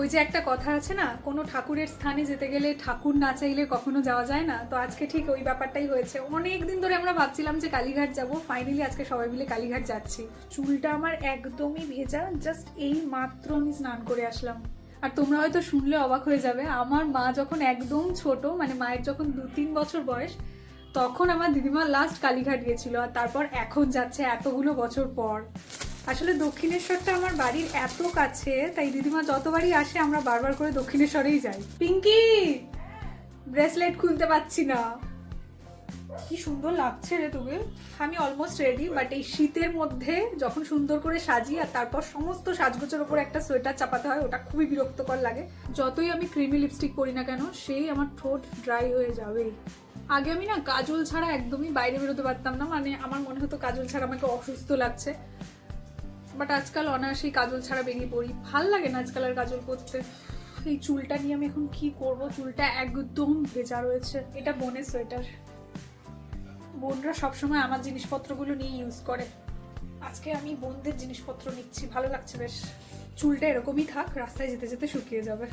ওই যে একটা কথা আছে না, কোনো ঠাকুরের স্থানে যেতে গেলে ঠাকুর না চাইলে কখনো যাওয়া যায় না। তো আজকে ঠিক ওই ব্যাপারটাই হয়েছে। অনেক দিন ধরে আমরা ভাবছিলাম যে কালীঘাট যাব ফাইনালি আজকে সবাই মিলে কালীঘাট যাচ্ছি। চুলটা আমার একদমই ভেজা জাস্ট এই মাত্র আমি স্নান করে আসলাম। আর তোমরা হয়তো শুনলে অবাক হয়ে যাবে, আমার মা যখন একদম ছোট মানে মায়ের যখন দু তিন বছর বয়স, তখন আমার দিদিমা লাস্ট কালীঘাট গিয়েছিল। আর তারপর এখন যাচ্ছে এতগুলো বছর পর। আসলে দক্ষিণেশ্বরটা আমার বাড়ির এত কাছে, তাই দিদিমা যতবারই আসে, আমরা বারবার করে দক্ষিণেশ্বরেই যাই। পিঙ্কি! ব্রেসলেট খুলতে পারছি না। কি সুন্দর লাগছে রে তোকে আমি অলমোস্ট রেডি বাট এই শীতের মধ্যে যখন সুন্দর করে সাজি আর তারপর সমস্ত সাজগোজের উপর একটা সোয়েটার চাপাতে হয়, ওটা খুবই বিরক্তকর লাগে। যতই আমি ক্রিমি লিপস্টিক পরি না কেন, সেই আমার ঠোঁট ড্রাই হয়ে যাবেই আগে আমি না কাজল ছাড়া একদমই বাইরে বেরোতে পারতাম না মানে আমার মনে হতো কাজল ছাড়া আমাকে অসুস্থ লাগছে। বাট আজকাল অনায়াসেই কাজল ছাড়া বেরিয়ে পড়ি। ভালো লাগে না আজকাল আর কাজল করতে। এই চুলটা নিয়ে আমি এখন কি করব? চুলটা একদম ভেজা রয়েছে। এটা বোনের সোয়েটার। বোনরা সবসময় আমার জিনিসপত্রগুলো নিয়ে ইউজ করে। আজকে আমি বোনদের জিনিসপত্র নিচ্ছি। ভালো লাগছে বেশ। চুলটা এরকমই থাক, রাস্তায় যেতে যেতে শুকিয়ে যাবে।